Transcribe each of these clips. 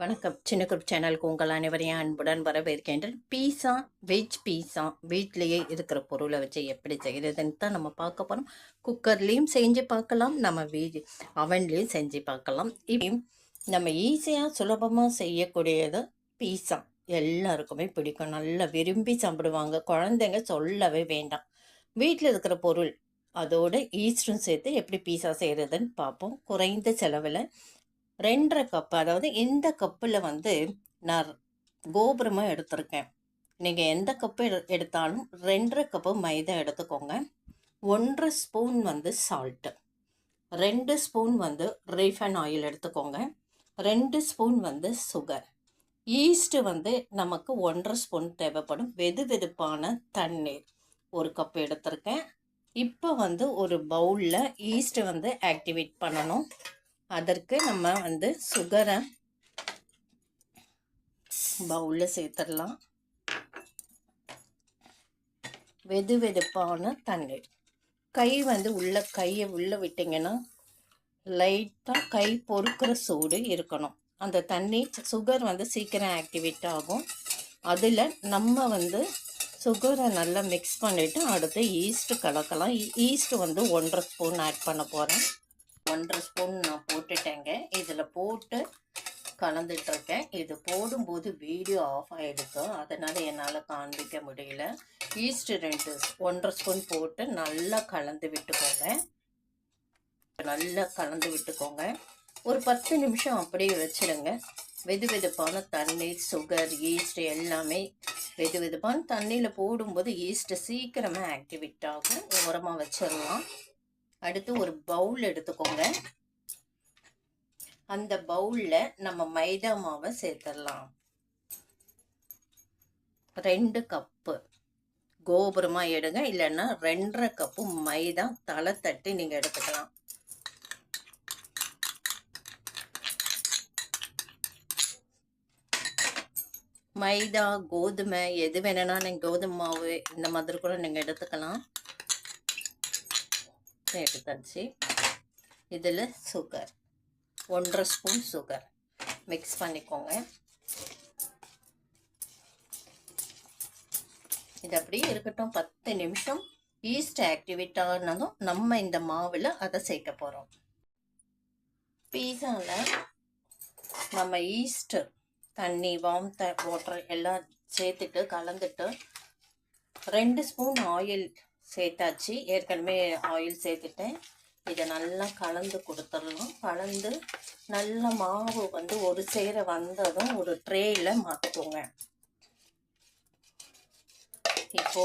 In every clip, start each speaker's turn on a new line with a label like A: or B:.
A: வணக்கம். சின்ன குரூப் சேனலுக்கு உங்கள் அனைவரையும் அன்புடன் வரவேற்கின்றேன். பீஸா வெஜ் பீஸா வீட்லேயே இருக்கிற பொருளை வச்சு எப்படி செய்கிறதுன்னு தான் நம்ம பார்க்க போகிறோம் குக்கர்லேயும் செஞ்சு பார்க்கலாம். நம்ம வீ அவன்லேயும் செஞ்சு பார்க்கலாம். இப்படி நம்ம ஈஸியாக சுலபமாக செய்யக்கூடியது பீஸா. எல்லாருக்குமே பிடிக்கும். நல்லா விரும்பி சாப்பிடுவாங்க. குழந்தைங்க சொல்லவே வேண்டாம். வீட்டில் இருக்கிற பொருள் அதோட ஈஸ்டும் சேர்த்து எப்படி பீஸா செய்கிறதுன்னு பார்ப்போம். குறைந்த செலவில் ரெண்டரை கப்பு அதாவது இந்த கப்பில் வந்து நான் கோபுரமாக எடுத்திருக்கேன். நீங்கள் எந்த கப்பு எடு எடுத்தாலும் ரெண்டரை கப்பு மைதா எடுத்துக்கோங்க. ஒன்றரை ஸ்பூன் வந்து சால்ட்டு ரெண்டு ஸ்பூன் வந்து ரீஃபைன் ஆயில் எடுத்துக்கோங்க. ரெண்டு ஸ்பூன் வந்து சுகர் ஈஸ்ட்டு வந்து நமக்கு ஒன்றரை ஸ்பூன் தேவைப்படும். வெது வெதுப்பான தண்ணீர் ஒரு கப் எடுத்திருக்கேன். இப்போ வந்து ஒரு பவுலில் ஈஸ்ட்டு வந்து ஆக்டிவேட் பண்ணணும். அதற்கு நம்ம வந்து சுகரை பவுலில் சேர்த்துடலாம். வெது வெதுப்பான தண்ணீர் கை வந்து உள்ள கையை உள்ளே விட்டிங்கன்னா லைட்டாக கை பொறுக்கிற சூடு இருக்கணும். அந்த தண்ணி சுகர் வந்து சீக்கிரம் ஆக்டிவேட் ஆகும். அதில் நம்ம வந்து சுகரை நல்லா மிக்ஸ் பண்ணிவிட்டு அடுத்து ஈஸ்ட்டு கலக்கலாம். ஈஸ்ட்டு வந்து ஒன்றரை ஸ்பூன் ஆட் பண்ண போகிறேன் ஒன்றரை ஸ்பூன் நான் போட்டுட்டேங்க. இதில் போட்டு கலந்துட்டுருக்கேன் இது போடும்போது வீடியோ ஆஃப் ஆகிடுக்கும் அதனால் என்னால் காண்பிக்க முடியல. ஈஸ்ட் ரெண்டு ஒன்றரை ஸ்பூன் போட்டு நல்லா கலந்து விட்டுக்கோங்க. நல்லா கலந்து விட்டுக்கோங்க. ஒரு பத்து நிமிஷம் அப்படியே வச்சிடுங்க வெது வெதுப்பான தண்ணீர் சுகர் ஈஸ்ட் எல்லாமே வெது வெதுப்பான தண்ணியில் போடும்போது ஈஸ்ட்டு சீக்கிரமாக ஆக்டிவேட் ஆகும். உரமாக வச்சிடலாம். அடுத்து ஒரு பவுல் எடுத்துக்கோங்க. அந்த பவுலில் நம்ம மைதா மாவை சேர்த்துடலாம். ரெண்டு கப்பு. கோபுரமாக எடுங்க. இல்லைன்னா ரெண்டரை கப்பு மைதா தலை தட்டி நீங்கள் எடுத்துக்கலாம். மைதா கோதுமை எது வேணும்னா நீங்கள் கோதுமை மாவு இந்த மாதிரி கூட நீங்கள் எடுத்துக்கலாம். எடுத்தாச்சு இதில் சுகர் ஒன்றரை ஸ்பூன் சுகர் மிக்ஸ் பண்ணிக்கோங்க. இது அப்படியே இருக்கட்டும் பத்து நிமிஷம் ஈஸ்ட் ஆக்டிவேட் ஆனதும் நம்ம இந்த மாவில் அதை சேர்க்க போகிறோம் பீஸாவில் நம்ம ஈஸ்ட் தண்ணி வாம் த வாட்டர் எல்லாம் சேர்த்துட்டு கலந்துட்டு ரெண்டு ஸ்பூன் ஆயில் சேர்த்தாச்சு. ஏற்கனவே ஆயில் சேர்த்துட்டேன். இதை நல்லா கலந்து கொடுத்துடணும். கலந்து நல்ல மாவு வந்து ஒரு சேர வந்ததும் ஒரு ட்ரேயில் மாற்றுவோங்க இப்போ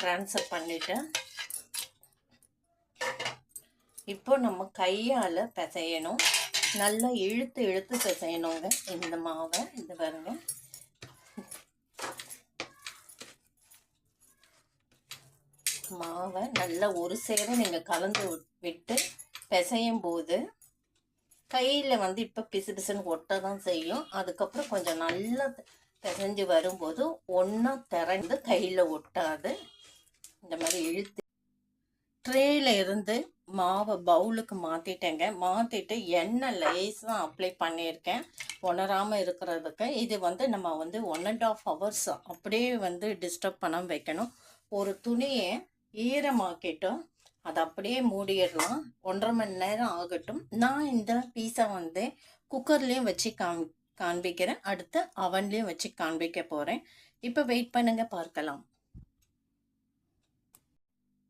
A: ட்ரான்ஸ்ஃபர் பண்ணிட்டேன். இப்போ நம்ம கையால் பிசையணும். நல்லா இழுத்து இழுத்து பிசையணுங்க. இந்த மாவை இது பாருங்க. மாவை நல்லா ஒரு சேர நீங்கள் கலந்து விட்டு பிசையும் போது கையில் வந்து இப்போ பிசு பிசுன்னு ஒட்ட தான் செய்யும். அதுக்கப்புறம் கொஞ்சம் நல்லா பிசைஞ்சு வரும்போது ஒன்றா திறந்து கையில் ஒட்டாது. இந்த மாதிரி இழுத்து ட்ரேயில் இருந்து மாவை பவுலுக்கு மாற்றிட்டேங்க மாற்றிட்டு எண்ணெய் லேஸாக அப்ளை பண்ணியிருக்கேன். உணராமல் இருக்கிறதுக்கு இது வந்து நம்ம வந்து ஒன் அண்ட் ஆஃப் ஹவர்ஸ் அப்படியே வந்து டிஸ்டர்ப் பண்ண வைக்கணும். ஒரு துணியை ஈரமாக்கிட்டோம் அதை அப்படியே மூடிடலாம். ஒன்றரை மணி நேரம் ஆகட்டும். நான் இந்த பீஸா வந்து குக்கர்லேயும் வச்சு காம் காண்பிக்கிறேன். அடுத்து அவன்லேயும் வச்சு காண்பிக்க போகிறேன் இப்போ வெயிட் பண்ணுங்க பார்க்கலாம்.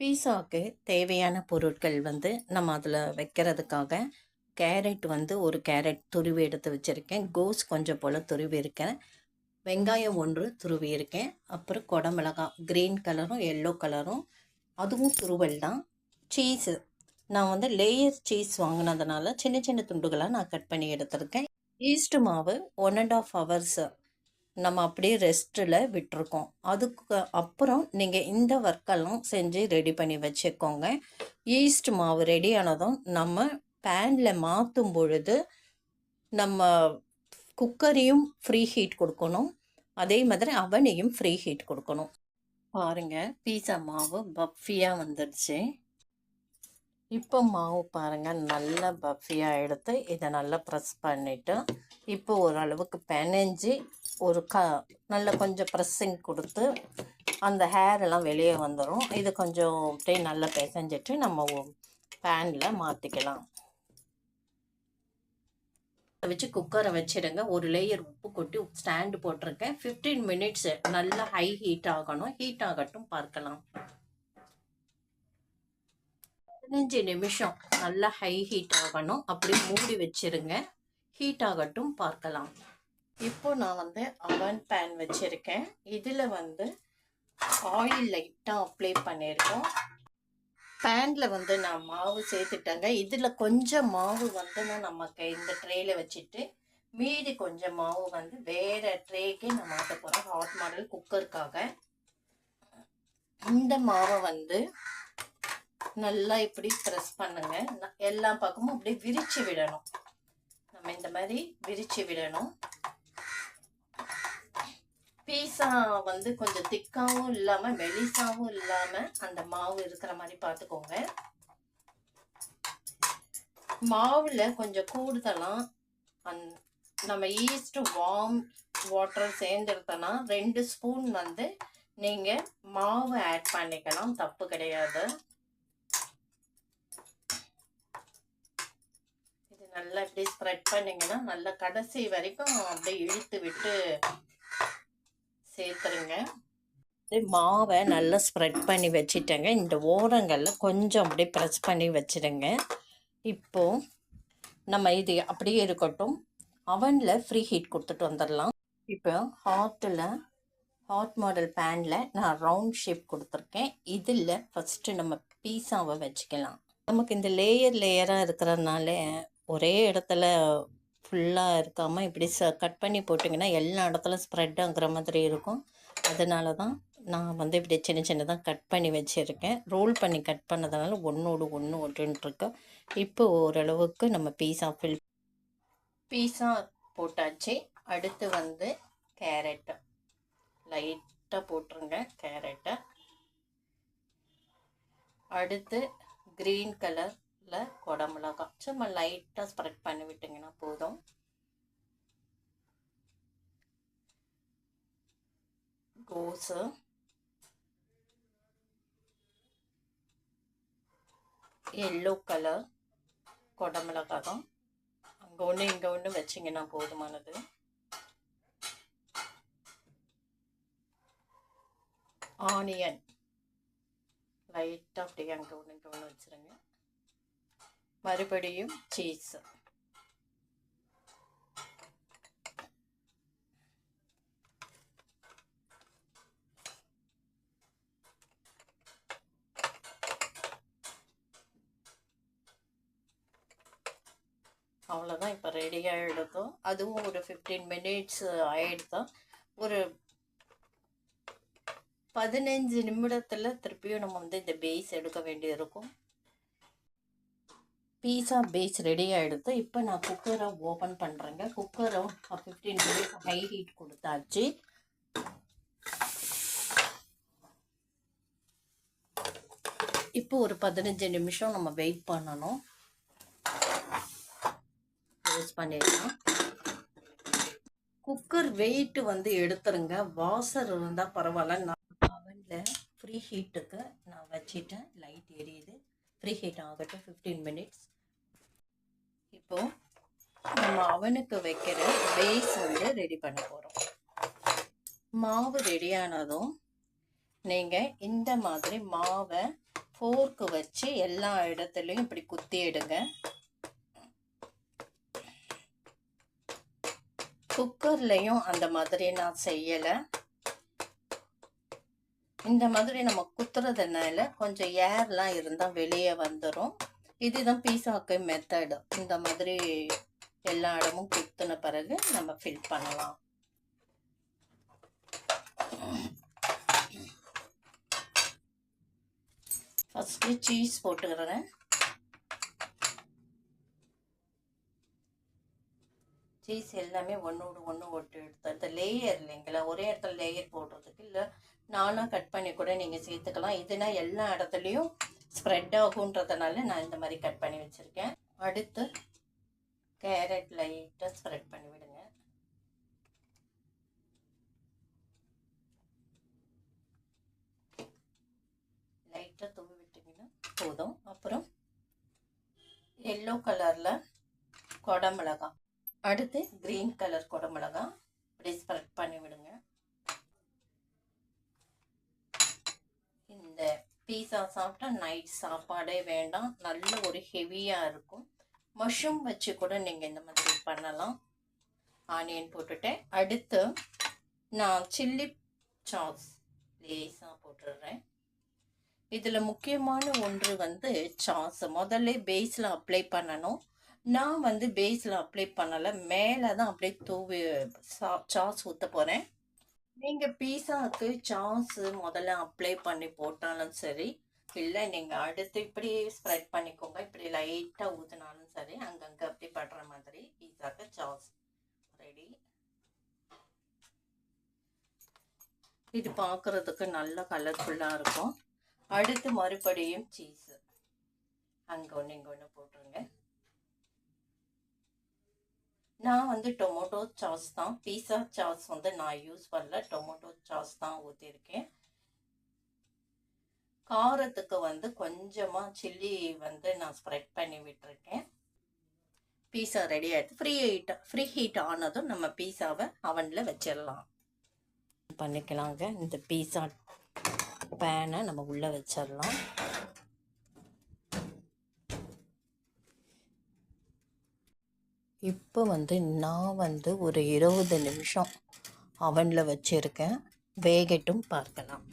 A: பீஸாவுக்கு தேவையான பொருட்கள் வந்து நம்ம அதில் வைக்கிறதுக்காக கேரட் வந்து ஒரு கேரட் துருவி எடுத்து வச்சுருக்கேன். கோஸ் கொஞ்சம் போல் துருவி இருக்கேன். வெங்காயம் ஒன்று துருவி இருக்கேன். அப்புறம் கொடமிளகாய் க்ரீன் கலரும் எல்லோ கலரும் அதுவும் துருவல் தான். சீஸு நான் வந்து லேயர் சீஸ் வாங்கினதுனால சின்ன சின்ன துண்டுகளாக நான் கட் பண்ணி எடுத்திருக்கேன். ஈஸ்ட் மாவு ஒன் அண்ட் ஆஃப் ஹவர்ஸ் நம்ம அப்படியே ரெஸ்ட்டில் விட்டுருக்கோம். அதுக்கு அப்புறம் நீங்கள் இந்த ஒர்க்கெல்லாம் செஞ்சு ரெடி பண்ணி வச்சுக்கோங்க. ஈஸ்ட் மாவு ரெடி ஆனதும் நம்ம பேனில் மாற்றும் பொழுது நம்ம குக்கரையும் ஃப்ரீ ஹீட் கொடுக்கணும். அதே மாதிரி அவனையும் ஃப்ரீ ஹீட் கொடுக்கணும். பாருங்க. பீஸா மாவு பஃபியாக வந்துடுச்சு இப்போ மாவு பாருங்கள் நல்லா பஃபியாக எடுத்து இதை நல்லா ப்ரெஸ் பண்ணிவிட்டு இப்போ ஓரளவுக்கு பெனஞ்சி ஒரு க நல்லா கொஞ்சம் ப்ரெஸ்ஸிங் கொடுத்து அந்த ஹேர் எல்லாம் வெளியே வந்துடும் இது கொஞ்சம் அப்படியே நல்லா பிசைஞ்சிட்டு நம்ம பேனில் மாற்றிக்கலாம் வச்சு குக்கரை வச்சிடுங்க. ஒரு லேயர் உப்பு கொட்டி ஸ்டாண்டு போட்டிருக்கேன். ஃபிஃப்டீன் மினிட்ஸ் நல்லா ஹை ஹீட் ஆகணும். ஹீட் ஆகட்டும் பார்க்கலாம். பதினஞ்சு நிமிஷம் நல்லா ஹை ஹீட் ஆகணும். அப்படியே மூடி வச்சிருங்க. ஹீட் ஆகட்டும் பார்க்கலாம். இப்போ நான் வந்து அவன் பேன் வச்சிருக்கேன். இதில் வந்து ஆயில் லைட்டாக அப்ளை பண்ணியிருக்கோம் பேனில் வந்து நான் மாவு சேர்த்துட்டேங்க. இதில் கொஞ்சம் மாவு வந்து நான் நமக்கு இந்த ட்ரேயில் வச்சுட்டு மீதி கொஞ்சம் மாவு வந்து வேறு ட்ரேக்கே நான் மாற்ற போகிறேன் ஹாட் மாடல் குக்கருக்காக இந்த மாவை வந்து நல்லா இப்படி ப்ரெஸ் பண்ணுங்க. ந- எல்லா பக்கமும் அப்படியே விரித்து விடணும். நம்ம இந்த மாதிரி விரித்து விடணும். பீஸா வந்து கொஞ்சம் திக்காகவும் இல்லாமல் மெலிசாவும் இல்லாமல் அந்த மாவு இருக்கிற மாதிரி பார்த்துக்கோங்க. மாவில் கொஞ்சம் கூடுதலாக அந் நம்ம ஈஸ்ட் வார்ம் வாட்டர் சேர்ந்துருத்தனா ரெண்டு ஸ்பூன் வந்து நீங்கள் மாவு ஆட் பண்ணிக்கலாம். தப்பு கிடையாது. இது நல்லா இப்படி ஸ்ப்ரெட் பண்ணீங்கன்னா நல்லா கடைசி வரைக்கும் அப்படியே இழுத்து விட்டு சேர்த்துருங்க. இது மாவை நல்லா ஸ்ப்ரெட் பண்ணி வச்சுட்டேங்க. இந்த ஓரங்களில் கொஞ்சம் அப்படியே ப்ரெஸ் பண்ணி வச்சுடுங்க. இப்போ நம்ம இது அப்படியே இருக்கட்டும். அவனில் ஃப்ரீ ஹீட் கொடுத்துட்டு வந்துடலாம். இப்போ ஹாட்டில் ஹாட் மாடல் பேனில் நான் ரவுண்ட் ஷேப் கொடுத்துருக்கேன். இதில் ஃபஸ்ட்டு நம்ம பீஸாவை வச்சுக்கலாம். நமக்கு இந்த லேயர் லேயராக இருக்கிறதுனால ஒரே இடத்துல ஃபுல்லாக இருக்காமல் இப்படி ச கட் பண்ணி போட்டிங்கன்னா எல்லா இடத்துல ஸ்ப்ரெட் ஆகுற மாதிரி இருக்கும். அதனால தான் நான் வந்து இப்படி சின்ன சின்னதாக கட் பண்ணி வச்சுருக்கேன். ரோல் பண்ணி கட் பண்ணதுனால ஒன்றோடு ஒன்று ஒன்றுன்ட்ருக்கு இப்போ ஓரளவுக்கு நம்ம பீஸா ஃபில் பீஸா போட்டாச்சு. அடுத்து வந்து கேரட்டு லைட்டாக போட்டுருங்க கேரட்டை அடுத்து க்ரீன் இல்லை குடமிளகாய். சும்மா லைட்டாக ஸ்ப்ரெட் பண்ணி விட்டிங்கன்னா போதும். கோஸு எல்லோ கலர் குடமிளகாய் தான் அங்கே ஒன்று இங்கே ஒன்று வச்சிங்கன்னா போதுமானது. ஆனியன் லைட்டாக அப்படியே அங்கே ஒன்று இங்கே ஒன்று வச்சுருங்க. மறுபடியும் சீஸ் அவ்வளோதான் இப்போ ரெடி ஆகிடுதோம் அதுவும் ஒரு ஃபிஃப்டீன் மினிட்ஸ் ஆகிடுதோம் ஒரு பதினஞ்சு நிமிடத்தில் திருப்பியும் நம்ம வந்து இந்த பேஸ் எடுக்க வேண்டியிருக்கும் பீஸா பேஸ் ரெடி ஆகிடுது இப்போ நான் குக்கரை ஓப்பன் பண்ணுறேங்க குக்கரை ஃபிஃப்டீன் மினிட்ஸ் ஹை ஹீட் கொடுத்தாச்சு. இப்போ ஒரு பதினஞ்சு நிமிஷம் நம்ம வெயிட் பண்ணணும். யூஸ் பண்ணிடலாம். குக்கர் வெயிட் வந்து எடுத்துருங்க. வாசர் இருந்தால் பரவாயில்ல. நான் அவனில் ஃப்ரீ ஹீட்டுக்கு நான் வச்சிட்டேன். லைட் எரியுது. ஃப்ரீ ஹீட் ஆகட்டும். ஃபிஃப்டீன் மினிட்ஸ் இப்போ நம்ம அவனுக்கு வைக்கிற பேஸ் வந்து ரெடி பண்ண போகிறோம் மாவு ரெடியானதும் நீங்கள் இந்த மாதிரி மாவை ஃபோர்க்கு வச்சு எல்லா இடத்துலையும் இப்படி குத்தி எடுங்க. குக்கர்லையும் அந்த மாதிரி நான் செய்யலை. இந்த மாதிரி நம்ம குத்துறதுனால கொஞ்சம் ஏர்லாம் இருந்தால் வெளியே வந்துடும் இதுதான் பீஸாக்கு மெத்தடு இந்த மாதிரி எல்லா இடமும் குத்துன பிறகு நம்ம ஃபில் பண்ணலாம். ஃபஸ்ட்டு சீஸ் போட்டுக்கிறேன். சீஸ் எல்லாமே ஒன்றோடு ஒன்று ஒட்டு எடுத்து இந்த லேயர் இல்லைங்களா? ஒரே இடத்துல லேயர் போடுறதுக்கு இல்லை நானாக கட் பண்ணி கூட நீங்கள் சேர்த்துக்கலாம். இதுனா எல்லா இடத்துலையும் ஸ்ப்ரெட் ஆகுன்றதுனால நான் இந்த மாதிரி கட் பண்ணி வச்சுருக்கேன். அடுத்து கேரட் லைட்டாக ஸ்ப்ரெட் பண்ணி விடுங்க. லைட்டாக தூவி விட்டிங்கன்னா போதும். அப்புறம் எல்லோ கலரில் கொடமிளகா. அடுத்து க்ரீன் கலர் கொடமிளகா. இப்படி ஸ்ப்ரெட் பண்ணி விடுங்க. இந்த பீஸா சாப்பிட்டா நைட் சாப்பாடே வேண்டாம். நல்ல ஒரு ஹெவியாக இருக்கும். மஷ்ரூம் வச்சு கூட நீங்கள் இந்த மாதிரி பண்ணலாம். ஆனியன் போட்டுட்டேன். அடுத்து நான் சில்லி சாஸ் லேஸாக போட்டுடுறேன். இதில் முக்கியமான ஒன்று வந்து சாஸ் முதல்ல பேஸில் அப்ளை பண்ணணும். நான் வந்து பேஸில் அப்ளை பண்ணலை. மேலே தான் அப்படியே தூவி சா சாஸ் ஊற்ற போகிறேன் நீங்கள் பீஸாவுக்கு சாஸ் முதல்ல அப்ளை பண்ணி போட்டாலும் சரி இல்லை நீங்கள் அடுத்து இப்படி ஸ்ப்ரெட் பண்ணிக்கோங்க இப்படி லைட்டாக ஊற்றினாலும் சரி அங்கங்கே அப்படி படுற மாதிரி பீஸாக்கு சாஸ் ரெடி. இது பார்க்குறதுக்கு நல்ல கலர்ஃபுல்லாக இருக்கும். அடுத்து மறுபடியும் சீஸு. அங்கே ஒன்று இங்கே ஒன்று போட்டுருங்க. நான் வந்து டொமோட்டோ சாஸ் தான். பீஸா சாஸ் வந்து நான் யூஸ் பண்ணல. டொமோட்டோ சாஸ் தான் ஊற்றிருக்கேன் காரத்துக்கு வந்து கொஞ்சமாக சில்லி வந்து நான் ஸ்ப்ரெட் பண்ணி விட்டுருக்கேன். பீஸா ரெடி ஆகிடுது ஃப்ரீ ஹீட் ஃப்ரீ ஹீட் ஆனதும் நம்ம பீஸாவை அவனில் வச்சிடலாம். பண்ணிக்கலாங்க. இந்த பீஸா பேனை நம்ம உள்ளே வச்சிடலாம். இப்போ வந்து நான் வந்து ஒரு இருபது நிமிஷம் அவனில் வச்சுருக்கேன். வேகட்டும் பார்க்கலாம்.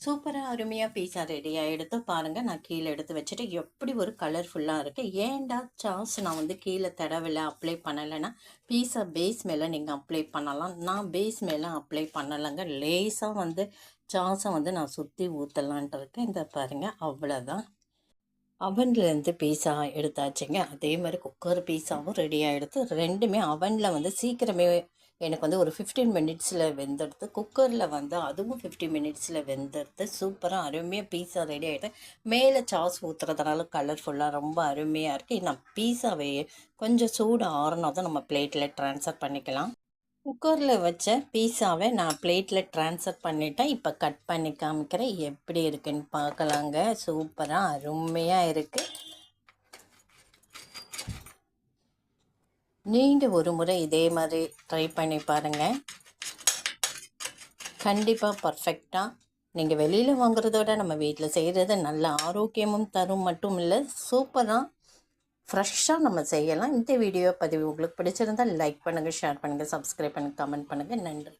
A: சூப்பராக அருமையாக பீஸா ரெடியாக எடுத்து பாருங்கள் நான் கீழே எடுத்து வச்சுட்டு எப்படி ஒரு கலர்ஃபுல்லாக இருக்குது ஏன்டா சாஸ் நான் வந்து கீழே தடவில்லை அப்ளை பண்ணலைன்னா பீஸா பேஸ் மேலே நீங்கள் அப்ளை பண்ணலாம். நான் பேஸ் மேலே அப்ளை பண்ணலைங்க. லேஸாக வந்து சாஸை வந்து நான் சுற்றி ஊற்றலான்ட்டு இருக்கேன். இந்த பாருங்கள் அவ்வளோதான் அவன்லேருந்து பீஸா எடுத்தாச்சுங்க. அதே மாதிரி குக்கர் பீஸாவும் ரெடியாக எடுத்து ரெண்டுமே அவனில் வந்து சீக்கிரமே எனக்கு வந்து ஒரு ஃபிஃப்டீன் மினிட்ஸில் வெந்துடுது குக்கரில் வந்து அதுவும் ஃபிஃப்டி மினிட்ஸில் வெந்துடுது சூப்பராக அருமையாக பீஸா ரெடி ஆகிட்டு மேலே சாஸ் ஊற்றுறதுனால கலர்ஃபுல்லாக ரொம்ப அருமையாக இருக்குது நான் பீஸாவே கொஞ்சம் சூடு ஆறுனா தான் நம்ம பிளேட்டில் ட்ரான்ஸ்ஃபர் பண்ணிக்கலாம். குக்கரில் வச்ச பீஸாவை நான் பிளேட்டில் ட்ரான்ஸ்ஃபர் பண்ணிட்டேன். இப்போ கட் பண்ணி காமிக்கிறேன். எப்படி இருக்குன்னு பார்க்கலாங்க. சூப்பராக அருமையாக இருக்குது நீங்கள் ஒரு முறை இதே மாதிரி ட்ரை பண்ணி பாருங்கள் கண்டிப்பாக பர்ஃபெக்டாக நீங்கள் வெளியில் வாங்குறதோட நம்ம வீட்டில் செய்கிறது நல்ல ஆரோக்கியமும் தரும் மட்டும் இல்லை சூப்பராக ஃப்ரெஷ்ஷாக நம்ம செய்யலாம். இந்த வீடியோ பதிவு உங்களுக்கு பிடிச்சிருந்தால் லைக் பண்ணுங்கள் ஷேர் பண்ணுங்கள் சப்ஸ்கிரைப் பண்ணுங்கள் கமெண்ட் பண்ணுங்கள் நன்றி.